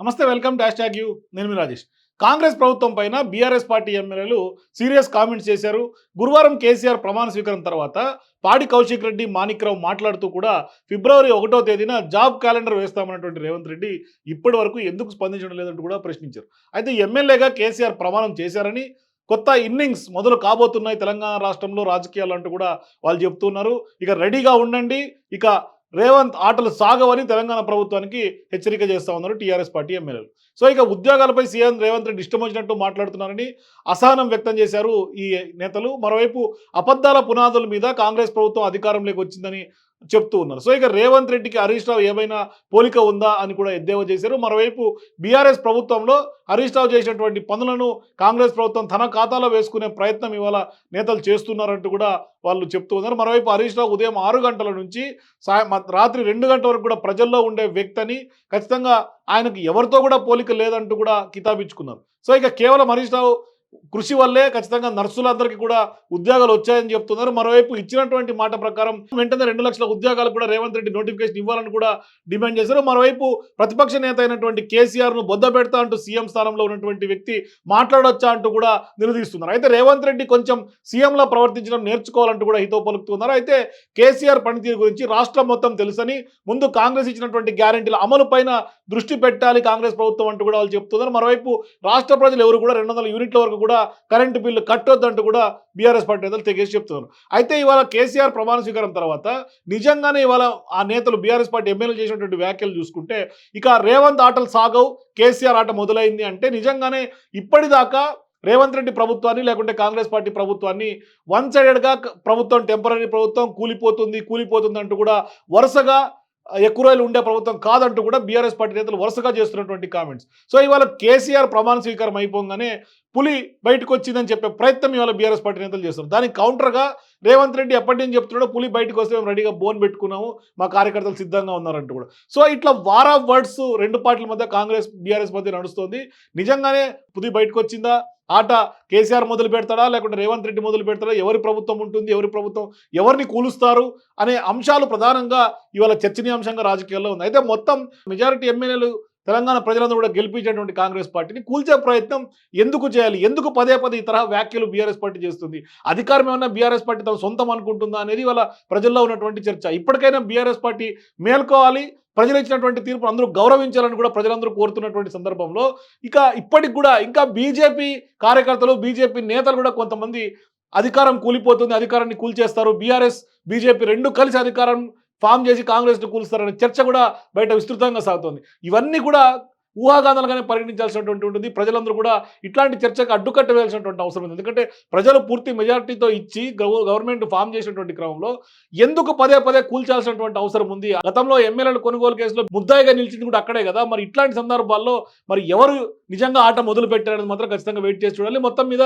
నమస్తే welcome dash tag you. నేను మీ రాజేష్. కాంగ్రెస్ ప్రభుత్వం పైన బీఆర్ఎస్ పార్టీ ఎమ్మెల్యేలు సీరియస్ కామెంట్స్ చేశారు. గురువారం కేసీఆర్ ప్రమాణ స్వీకారం తర్వాత పాడి కౌశిక్ రెడ్డి మాణిక్రావు మాట్లాడుతూ కూడా ఫిబ్రవరి ఒకటో తేదీన జాబ్ క్యాలెండర్ వేస్తామన్నటువంటి రేవంత్ రెడ్డి ఇప్పటి వరకు ఎందుకు స్పందించడం లేదంటూ కూడా ప్రశ్నించారు. అయితే ఎమ్మెల్యేగా కేసీఆర్ ప్రమాణం చేశారని కొత్త ఇన్నింగ్స్ మొదలు కాబోతున్నాయి తెలంగాణ రాష్ట్రంలో రాజకీయాలు అంటూ కూడా వాళ్ళు చెప్తున్నారు. ఇక రెడీగా ఉండండి. ఇక రేవంత్ ఆటలు సాగవని తెలంగాణ ప్రభుత్వానికి హెచ్చరిక చేస్తా ఉన్నారు టీఆర్ఎస్ పార్టీ ఎమ్మెల్యేలు. సో ఇక ఉద్యోగాలపై సీఎం రేవంత్ రెడ్డి ఇష్టం వచ్చినట్టు మాట్లాడుతున్నారని అసహనం వ్యక్తం చేశారు ఈ నేతలు. మరోవైపు అబద్ధాల పునాదుల మీద కాంగ్రెస్ ప్రభుత్వం అధికారంలోకి వచ్చిందని చెప్తూ ఉన్నారు. సో ఇక రేవంత్ రెడ్డికి హరీష్ రావు ఏమైనా పోలిక ఉందా అని కూడా ఎద్దేవా చేశారు. మరోవైపు బీఆర్ఎస్ ప్రభుత్వంలో హరీష్ రావు చేసినటువంటి పనులను కాంగ్రెస్ ప్రభుత్వం తన ఖాతాలో వేసుకునే ప్రయత్నం ఇవాళ నేతలు చేస్తున్నారంటూ కూడా వాళ్ళు చెప్తూ ఉన్నారు. మరోవైపు హరీష్ రావు ఉదయం ఆరు గంటల నుంచి సాయం రాత్రి రెండు గంటల వరకు కూడా ప్రజల్లో ఉండే వ్యక్తి అని ఖచ్చితంగా ఆయనకు ఎవరితో కూడా పోలిక లేదంటూ కూడా కితాబిచ్చుకున్నారు. సో ఇక కేవలం హరీష్ రావు కృషి వల్లే ఖచ్చితంగా నర్సులందరికీ కూడా ఉద్యోగాలు వచ్చాయని చెప్తున్నారు. మరోవైపు ఇచ్చినటువంటి మాట ప్రకారం వెంటనే రెండు లక్షల ఉద్యోగాలు కూడా రేవంత్ రెడ్డి నోటిఫికేషన్ ఇవ్వాలని కూడా డిమాండ్ చేశారు. మరోవైపు ప్రతిపక్ష నేత అయినటువంటి కేసీఆర్ను బొద్ద పెడతా అంటూ సీఎం స్థానంలో ఉన్నటువంటి వ్యక్తి మాట్లాడొచ్చా అంటూ కూడా నిలదీస్తున్నారు. అయితే రేవంత్ రెడ్డి కొంచెం సీఎంలా ప్రవర్తించడం నేర్చుకోవాలంటూ కూడా హితో పలుకుతున్నారు. అయితే కేసీఆర్ పనితీరు గురించి రాష్ట్రం మొత్తం తెలుసని ముందు కాంగ్రెస్ ఇచ్చినటువంటి గ్యారంటీల అమలు పైన దృష్టి పెట్టాలి కాంగ్రెస్ ప్రభుత్వం అంటూ కూడా వాళ్ళు చెప్తున్నారు. మరోవైపు రాష్ట్ర ప్రజలు ఎవరు కూడా రెండు వందల యూనిట్ల వరకు కూడా కరెంటు బిల్లు కట్టొద్దంటూ కూడా బీఆర్ఎస్ పార్టీ నేతలు తెగేసి చెప్తున్నారు. అయితే ఇవాళ కేసీఆర్ ప్రమాణ స్వీకారం తర్వాత నిజంగానే ఇవాళ ఆ నేతలు బీఆర్ఎస్ పార్టీ ఎమ్మెల్యేలు చేసినటువంటి వ్యాఖ్యలు చూసుకుంటే ఇక రేవంత్ ఆటలు సాగవు కేసీఆర్ ఆట మొదలైంది అంటే నిజంగానే ఇప్పటిదాకా రేవంత్ రెడ్డి ప్రభుత్వాన్ని లేకుంటే కాంగ్రెస్ పార్టీ ప్రభుత్వాన్ని వన్ సైడెడ్గా ప్రభుత్వం టెంపరీ ప్రభుత్వం కూలిపోతుంది కూలిపోతుంది అంటూ కూడా వరుసగా ఎక్కువ రోజులు ఉండే ప్రభుత్వం కాదంటూ కూడా బీఆర్ఎస్ పార్టీ నేతలు వరుసగా చేస్తున్నటువంటి కామెంట్స్. సో ఇవాళ కేసీఆర్ ప్రమాణ స్వీకారం అయిపోగానే పులి బయటకు వచ్చిందని చెప్పే ప్రయత్నం ఇవాళ బీఆర్ఎస్ పార్టీ నేతలు చేస్తున్నారు. దానికి కౌంటర్గా రేవంత్ రెడ్డి ఎప్పటి నుంచి చెప్తున్నాడో పులి బయటకు వస్తే మేము రెడీగా బోన్ పెట్టుకున్నాము మా కార్యకర్తలు సిద్ధంగా ఉన్నారంటూ కూడా. సో ఇట్లా వార్ ఆఫ్ వర్డ్స్ రెండు పార్టీల మధ్య కాంగ్రెస్ బీఆర్ఎస్ మధ్య నడుస్తుంది. నిజంగానే పులి బయటకు వచ్చిందా ఆట కేసీఆర్ మొదలు పెడతాడా? లేకుంటే రేవంత్ రెడ్డి మొదలు పెడతాడా? ఎవరి ప్రభుత్వం ఉంటుంది? ఎవరి ప్రభుత్వం ఎవరిని కూలుస్తారు? అనే అంశాలు ప్రధానంగా ఇవాళ చర్చనీయాంశంగా రాజకీయాల్లో ఉంది అయితే మొత్తం మెజారిటీ ఎమ్మెల్యేలు తెలంగాణ ప్రజలందరూ కూడా గెలిపించేటువంటి కాంగ్రెస్ పార్టీని కూల్చే ప్రయత్నం ఎందుకు చేయాలి? ఎందుకు పదే పదే ఈ తరహా వ్యాఖ్యలు బీఆర్ఎస్ పార్టీ చేస్తుంది? అధికారం ఏమన్నా బీఆర్ఎస్ పార్టీ తన సొంతం అనుకుంటుందా అనేది వాళ్ళ ప్రజల్లో ఉన్నటువంటి చర్చ. ఇప్పటికైనా బీఆర్ఎస్ పార్టీ మేల్కోవాలి ప్రజలు ఇచ్చినటువంటి తీర్పును అందరూ గౌరవించాలని కూడా ప్రజలందరూ కోరుతున్నటువంటి సందర్భంలో ఇక ఇప్పటికి కూడా ఇంకా బీజేపీ కార్యకర్తలు బీజేపీ నేతలు కూడా కొంతమంది అధికారం కూలిపోతుంది అధికారాన్ని కూల్చేస్తారు. బీఆర్ఎస్ బీజేపీ రెండు కలిసి అధికారం ఫామ్ చేసి కాంగ్రెస్ను కూలుస్తారనే చర్చ కూడా బయట విస్తృతంగా సాగుతోంది. ఇవన్నీ కూడా ఊహాగానాలుగానే పరిగణించాల్సినటువంటి ఉంటుంది. ప్రజలందరూ కూడా ఇట్లాంటి చర్చకు అడ్డుకట్ట వేయాల్సినటువంటి అవసరం ఉంది. ఎందుకంటే ప్రజలు పూర్తి మెజార్టీతో ఇచ్చి గవర్నమెంట్ ఫామ్ చేసినటువంటి క్రమంలో ఎందుకు పదే పదే కూల్చాల్సినటువంటి అవసరం ఉంది? గతంలో ఎమ్మెల్యేల కొనుగోలు కేసులో ముద్దాయిగా నిలిచింది కూడా అక్కడే కదా. మరి ఇట్లాంటి సందర్భాల్లో మరి ఎవరు నిజంగా ఆట మొదలు పెట్టారని మాత్రం ఖచ్చితంగా వెయిట్ చేసి చూడాలి. మొత్తం మీద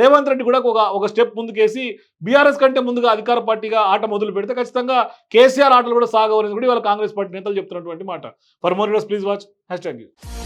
రేవంత్ రెడ్డి కూడా ఒక ఒక స్టెప్ ముందుకేసి బీఆర్ఎస్ కంటే ముందుగా అధికార పార్టీగా ఆట మొదలు పెడితే ఖచ్చితంగా కేసీఆర్ ఆటలు కూడా సాగవనేది కూడా ఇవాళ కాంగ్రెస్ పార్టీ నేతలు చెప్తున్నటువంటి మాట. For more please watch. Hash tag you